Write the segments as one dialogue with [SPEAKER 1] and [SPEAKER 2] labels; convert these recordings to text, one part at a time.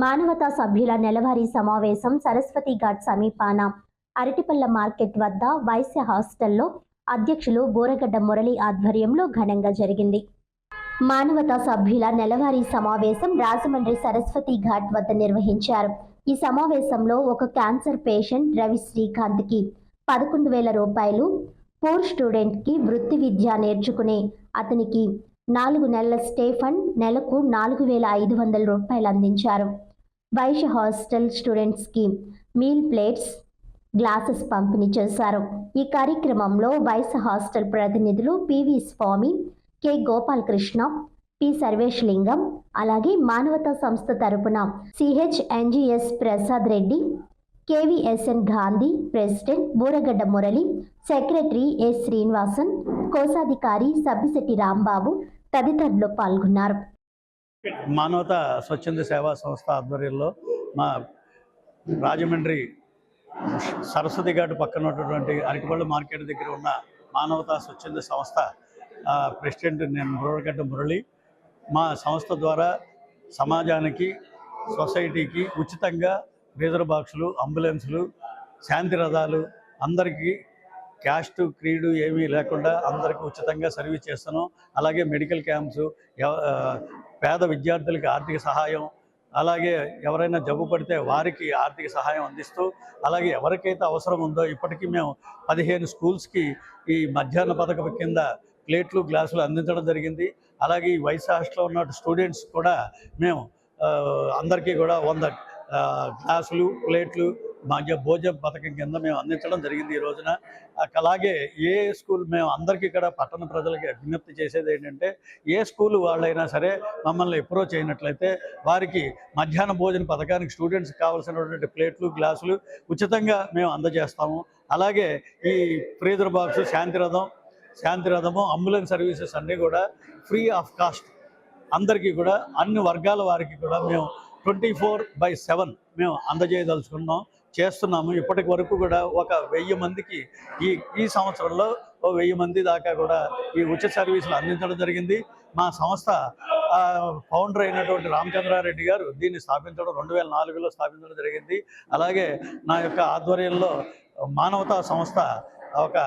[SPEAKER 1] మానవతా సభ్యుల నెలవారీ సమావేశం సరస్వతి ఘాట్ సమీపాన అరటిపల్ల మార్కెట్ వద్ద వైశ్య హాస్టల్లో అధ్యక్షులు బోరగడ్డ మురళి ఆధ్వర్యంలో ఘనంగా జరిగింది. మానవతా సభ్యుల నెలవారీ సమావేశం రాజమండ్రి సరస్వతి ఘాట్ వద్ద నిర్వహించారు. ఈ సమావేశంలో ఒక క్యాన్సర్ పేషెంట్ రవి శ్రీకాంత్కి పదకొండు వేల రూపాయలు పూర్ స్టూడెంట్కి వృత్తి విద్య నేర్చుకునే అతనికి నాలుగు నెలల స్టే ఫండ్ నెలకు నాలుగు వేల ఐదు వందల రూపాయలు అందించారు. Vysya hostel student scheme meal plates glasses పంపిణీ చేశారు. ఈ కార్యక్రమంలో వైశ్య హాస్టల్ ప్రతినిధులు PV Swamy K. Gopalakrishna P. Sarveshlingam అలాగే మానవతా సంస్థ తరపున CH NGS Prasad Reddy KVSN Gandhi president Buragadda Murali secretary S Srinivasan కోశాధికారి సబ్బిశెట్టి రాంబాబు తదితరులు పాల్గొన్నారు.
[SPEAKER 2] మానవత స్వచ్ఛంద సేవా సంస్థ ఆధ్వర్యంలో మా రాజమండ్రి సరస్వతి ఘాట్ పక్కన ఉన్నటువంటి అరటిపళ్ళు మార్కెట్ దగ్గర ఉన్న మానవతా స్వచ్ఛంద సంస్థ ప్రెసిడెంట్ నేను బుర్రగడ్డ మురళి మా సంస్థ ద్వారా సమాజానికి సొసైటీకి ఉచితంగా రీజర్ బాక్సులు అంబులెన్సులు శాంతి రథాలు అందరికీ క్యాస్ట్ క్రీడు ఏమీ లేకుండా అందరికీ ఉచితంగా సర్వీస్ చేస్తున్నాం. అలాగే మెడికల్ క్యాంప్స్ ఎవ- పేద విద్యార్థులకి ఆర్థిక సహాయం అలాగే ఎవరైనా జబ్బు పడితే వారికి ఆర్థిక సహాయం అందిస్తూ అలాగే ఎవరికైతే అవసరం ఉందో ఇప్పటికీ మేము పదిహేను స్కూల్స్కి ఈ మధ్యాహ్న పథకం కింద ప్లేట్లు గ్లాసులు అందించడం జరిగింది. అలాగే ఈ వైస్ హాస్టల్లో ఉన్న స్టూడెంట్స్ కూడా మేము అందరికీ కూడా వంద గ్లాసులు ప్లేట్లు మధ్య భోజన పథకం కింద మేము అందించడం జరిగింది ఈ రోజున. అలాగే ఏ స్కూల్ మేము అందరికీ ఇక్కడ పట్టణ ప్రజలకి విజ్ఞప్తి చేసేది ఏంటంటే ఏ స్కూల్ వాళ్ళైనా సరే మమ్మల్ని అప్రోచ్ అయినట్లయితే వారికి మధ్యాహ్న భోజన పథకానికి స్టూడెంట్స్ కావాల్సినటువంటి ప్లేట్లు గ్లాసులు ఉచితంగా మేము అందజేస్తాము. అలాగే ఈ freezer box Shantiratham Shantiratham ambulance services అన్నీ కూడా ఫ్రీ ఆఫ్ కాస్ట్ అందరికీ కూడా అన్ని వర్గాల వారికి కూడా మేము ట్వంటీ ఫోర్ బై సెవెన్ మేము అందజేయదలుచుకున్నాం. చేస్తున్నాము. ఇప్పటి వరకు కూడా ఒక వెయ్యి మందికి ఈ ఈ సంవత్సరంలో ఓ వెయ్యి మంది దాకా కూడా ఈ ఉచిత సర్వీసులు అందించడం జరిగింది. మా సంస్థ ఫౌండర్ అయినటువంటి రామచంద్రారెడ్డి గారు దీన్ని స్థాపించడం రెండు వేల నాలుగులో స్థాపించడం జరిగింది. అలాగే నా యొక్క ఆధ్వర్యంలో మానవతా సంస్థ ఒక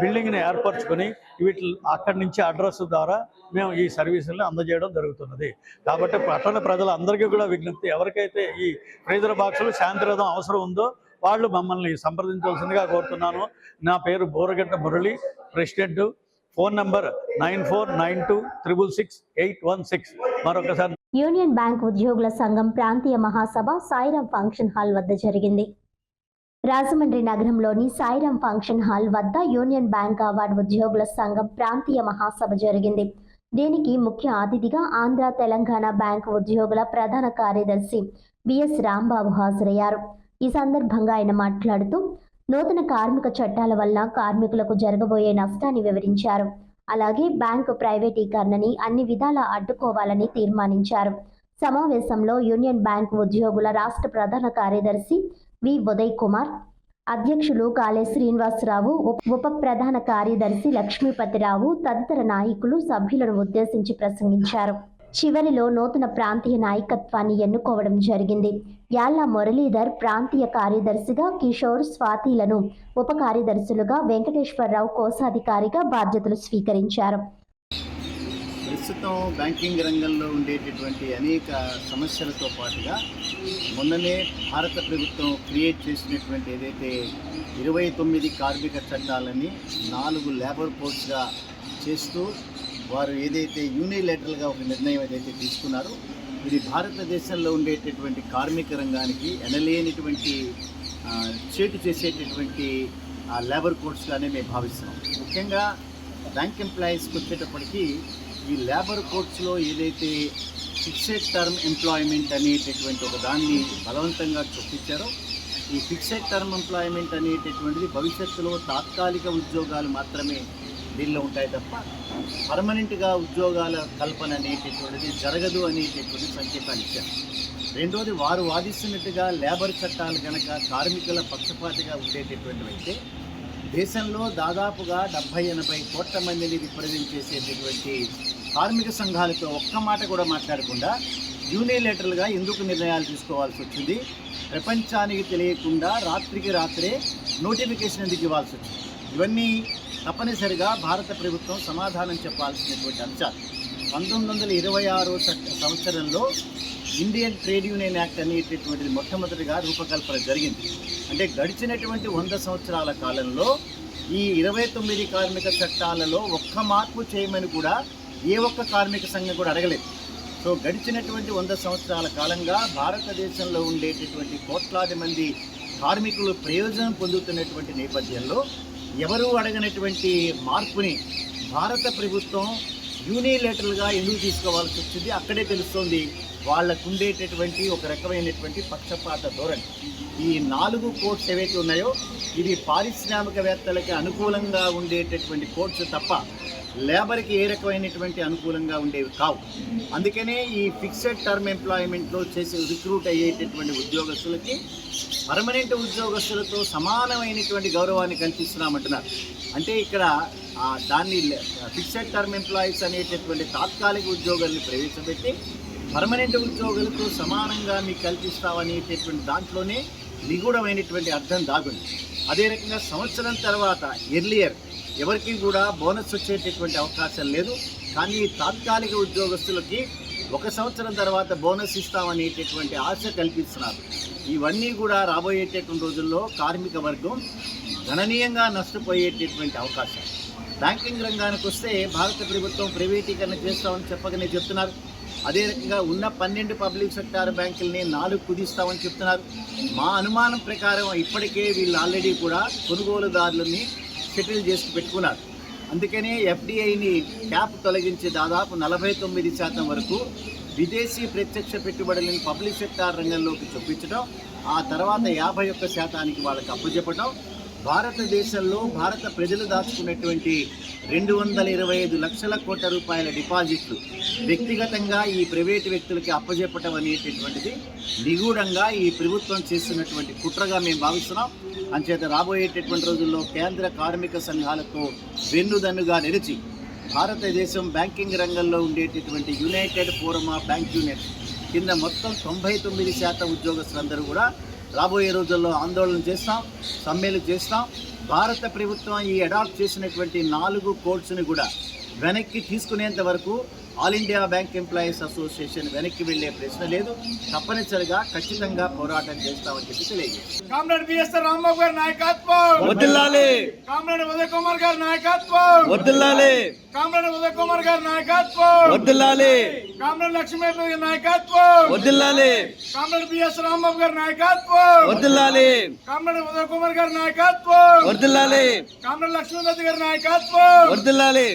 [SPEAKER 2] బిల్డింగ్ని ఏర్పరచుకొని వీటి అక్కడి నుంచి అడ్రస్ ద్వారా మేము ఈ సర్వీసులను అందజేయడం జరుగుతున్నది. కాబట్టి పట్టణ ప్రజలందరికీ కూడా విజ్ఞప్తి ఎవరికైతే ఈ ఫ్రీజర్ బాక్సులు శాంతిరథం అవసరం ఉందో వాళ్ళు మమ్మల్ని సంప్రదించవలసిందిగా కోరుతున్నాను. నా పేరు Boragadda Murali president. Phone number nine four nine two triple six eight one six. మరొకసారి
[SPEAKER 1] యూనియన్ బ్యాంక్ ఉద్యోగుల సంఘం ప్రాంతీయ మహాసభ సాయిరాం ఫంక్షన్ హాల్ వద్ద జరిగింది. రాజమండ్రి నగరంలోని సాయిరాం ఫంక్షన్ హాల్ వద్ద యూనియన్ బ్యాంక్ అవార్డు ఉద్యోగుల సంఘం ప్రాంతీయ మహాసభ జరిగింది. దీనికి ముఖ్య అతిథిగా ఆంధ్ర తెలంగాణ బ్యాంకు ఉద్యోగుల ప్రధాన కార్యదర్శి బిఎస్ రాంబాబు హాజరయ్యారు. ఈ సందర్భంగా ఆయన మాట్లాడుతూ నూతన కార్మిక చట్టాల వల్ల కార్మికులకు జరగబోయే నష్టాన్ని వివరించారు. అలాగే బ్యాంకు ప్రైవేటీకరణని అన్ని విధాలా అడ్డుకోవాలని తీర్మానించారు. సమావేశంలో యూనియన్ బ్యాంక్ ఉద్యోగుల రాష్ట్ర ప్రధాన కార్యదర్శి వి. ఉదయ్ కుమార్ అధ్యక్షులు కాళే శ్రీనివాసరావు ఉప- ప్రధాన కార్యదర్శి లక్ష్మీపతిరావు తదితర నాయకులు సభ్యులను ఉద్దేశించి ప్రసంగించారు. చివరిలో నూతన ప్రాంతీయ నాయకత్వాన్ని ఎన్నుకోవడం జరిగింది. యాళ్ళ మురళీధర్ ప్రాంతీయ కార్యదర్శిగా కిషోర్ స్వాతిలను ఉప కార్యదర్శులుగా వెంకటేశ్వరరావు కోశాధికారిగా బాధ్యతలు స్వీకరించారు.
[SPEAKER 3] ప్రస్తుతం బ్యాంకింగ్ రంగంలో ఉండేటటువంటి అనేక సమస్యలతో పాటుగా మొన్ననే భారత ప్రభుత్వం క్రియేట్ చేసినటువంటి ఏదైతే ఇరవై తొమ్మిది కార్మిక చట్టాలని నాలుగు లేబర్ కోడ్స్గా చేస్తూ వారు ఏదైతే యూనిలేటరల్గా ఒక నిర్ణయం ఏదైతే తీసుకున్నారో ఇది భారతదేశంలో ఉండేటటువంటి కార్మిక రంగానికి ఎనలేనిటువంటి చేటు చేసేటటువంటి లేబర్ కోడ్స్గానే మేము భావిస్తున్నాం. ముఖ్యంగా బ్యాంక్ ఎంప్లాయీస్కి వచ్చేటప్పటికీ ఈ లేబర్ కోడ్స్లో ఏదైతే ఫిక్సెడ్ టర్మ్ ఎంప్లాయ్మెంట్ అనేటటువంటి ఒక దాన్ని బలవంతంగా చొప్పించారో. ఈ ఫిక్సెడ్ టర్మ్ ఎంప్లాయ్మెంట్ అనేటటువంటిది భవిష్యత్తులో తాత్కాలిక ఉద్యోగాలు మాత్రమే దీనిలో ఉంటాయి తప్ప పర్మనెంట్గా ఉద్యోగాల కల్పన అనేటటువంటిది జరగదు అనేటటువంటి సంకేతాలు ఇచ్చారు. రెండోది వారు వాదిస్తున్నట్టుగా లేబర్ చట్టాలు కనుక కార్మికుల పక్షపాతిగా ఉండేటటువంటివైతే దేశంలో దాదాపుగా డెబ్భై ఎనభై కోట్ల మందిని రిప్రజెంట్ చేసేటటువంటి కార్మిక సంఘాలతో ఒక్క మాట కూడా మాట్లాడకుండా యూనిలేటరల్గా ఎందుకు నిర్ణయాలు తీసుకోవాల్సి వచ్చింది? ప్రపంచానికి తెలియకుండా రాత్రికి రాత్రే నోటిఫికేషన్ ఎందుకు ఇవ్వాల్సి వచ్చింది? ఇవన్నీ తప్పనిసరిగా భారత ప్రభుత్వం సమాధానం చెప్పాల్సినటువంటి అంశాలు. పంతొమ్మిది వందల ఇరవై ఆరో సంవత్సరంలో ఇండియన్ ట్రేడ్ యూనియన్ యాక్ట్ అనేటటువంటిది మొట్టమొదటిగా రూపకల్పన జరిగింది. అంటే గడిచినటువంటి వంద సంవత్సరాల కాలంలో ఈ ఇరవై తొమ్మిది కార్మిక చట్టాలలో ఒక్క మార్పు చేయమని కూడా ఏ ఒక్క కార్మిక సంఘం కూడా అడగలేదు. సో గడిచినటువంటి వంద సంవత్సరాల కాలంగా భారతదేశంలో ఉండేటటువంటి కోట్లాది మంది కార్మికులు ప్రయోజనం పొందుతున్నటువంటి నేపథ్యంలో ఎవరూ అడగనటువంటి మార్పుని భారత ప్రభుత్వం యూనిలేటర్గా ఎందుకు తీసుకోవాల్సి వచ్చింది? అక్కడే తెలుస్తోంది వాళ్ళకు ఉండేటటువంటి ఒక రకమైనటువంటి పక్షపాత ధోరణి. ఈ నాలుగు కోట్స్ ఏవైతే ఉన్నాయో ఇది పారిశ్రామికవేత్తలకి అనుకూలంగా ఉండేటటువంటి కోర్సు తప్ప లేబర్కి ఏ రకమైనటువంటి అనుకూలంగా ఉండేవి కావు. అందుకనే ఈ ఫిక్స్డ్ టర్మ్ ఎంప్లాయ్మెంట్లో చేసే రిక్రూట్ అయ్యేటటువంటి ఉద్యోగస్తులకి పర్మనెంట్ ఉద్యోగస్తులతో సమానమైనటువంటి గౌరవాన్ని కల్పిస్తున్నామంటున్నారు. అంటే ఇక్కడ దాన్ని ఫిక్స్డ్ టర్మ్ ఎంప్లాయీస్ అనేటటువంటి తాత్కాలిక ఉద్యోగాల్ని ప్రవేశపెట్టి పర్మనెంట్ ఉద్యోగులతో సమానంగా మీకు కల్పిస్తామనేటటువంటి దాంట్లోనే నిగూఢమైనటువంటి అర్థం దాగుంది. అదే రకంగా సంవత్సరం తర్వాత ఎర్లియర్ ఎవరికి కూడా బోనస్ వచ్చేటటువంటి అవకాశం లేదు. కానీ తాత్కాలిక ఉద్యోగస్తులకి ఒక సంవత్సరం తర్వాత బోనస్ ఇస్తామనేటటువంటి ఆశ కల్పిస్తున్నారు. ఇవన్నీ కూడా రాబోయేటటువంటి రోజుల్లో కార్మిక వర్గం గణనీయంగా నష్టపోయేటటువంటి అవకాశం. బ్యాంకింగ్ రంగానికి వస్తే భారత ప్రభుత్వం ప్రైవేటీకరణ చేస్తామని చెప్పకనే చెప్తున్నారు. అదే రకంగా ఉన్న పన్నెండు పబ్లిక్ సెక్టార్ బ్యాంకుల్ని నాలుగు కుదిస్తామని చెప్తున్నారు. మా అనుమానం ప్రకారం ఇప్పటికే వీళ్ళు ఆల్రెడీ కూడా కొనుగోలుదారులని సెటిల్ చేసి పెట్టుకున్నారు. అందుకనే ఎఫ్డిఐని క్యాప్ తొలగించి దాదాపు నలభై తొమ్మిది శాతం వరకు విదేశీ ప్రత్యక్ష పెట్టుబడులను పబ్లిక్ సెక్టార్ రంగంలోకి చొప్పించడం ఆ తర్వాత యాభై ఒక్క శాతానికి వాళ్ళకి అప్పచెప్పడం భారతదేశంలో భారత ప్రజలు దాచుకున్నటువంటి రెండు వందల ఇరవై ఐదు లక్షల కోట్ల రూపాయల డిపాజిట్లు. వ్యక్తిగతంగా ఈ ప్రైవేటు వ్యక్తులకి అప్పజెప్పటం అనేటటువంటిది నిగూఢంగా ఈ ప్రభుత్వం చేస్తున్నటువంటి కుట్రగా మేము భావిస్తున్నాం. అంచేత రాబోయేటటువంటి రోజుల్లో కేంద్ర కార్మిక సంఘాలతో వెన్నుదన్నుగా నిలిచి భారతదేశం బ్యాంకింగ్ రంగంలో ఉండేటటువంటి united forum of bank union కింద మొత్తం తొంభై తొమ్మిది శాతం ఉద్యోగస్తులందరూ కూడా రాబోయే రోజుల్లో ఆందోళన చేస్తాం సమ్మెలు చేస్తాం. భారత ప్రభుత్వం ఈ అడాప్ట్ చేసినటువంటి నాలుగు కోడ్స్ని కూడా వెనక్కి తీసుకునేంత వరకు all India bank employees association వెనక్కి వెళ్ళే ప్రశ్న లేదు. తప్పనిసరిగా ఖచ్చితంగా పోరాటం చేస్తామని చెప్పి తెలియజేస్తాం
[SPEAKER 4] కామ్రేడ్ బిఎస్ఆర్ రాంబాబు గారి నాయకత్వం!
[SPEAKER 5] వదిలాలి
[SPEAKER 4] కామ్రేడ్ ఉదయ్ కుమార్ గారి నాయకత్వం!
[SPEAKER 5] వదిలాలి
[SPEAKER 4] కామ్రేడ్ ఉదయ్ కుమార్ గారి నాయకత్వం!
[SPEAKER 5] వదిలాలి
[SPEAKER 4] కామ్రేడ్ లక్ష్మీపతి గారి నాయకత్వం!
[SPEAKER 5] వదిలాలి
[SPEAKER 4] కామ్రేడ్ బిఎస్ రాంబాబు గారి నాయకత్వం!
[SPEAKER 5] వదిలాలి
[SPEAKER 4] కామ్రేడ్ ఉదయ్ కుమార్ గారి నాయకత్వం!
[SPEAKER 5] వదిలాలి
[SPEAKER 4] కామ్రేడ్ లక్ష్మీపతి గారి నాయకత్వం!
[SPEAKER 5] వదిలాలి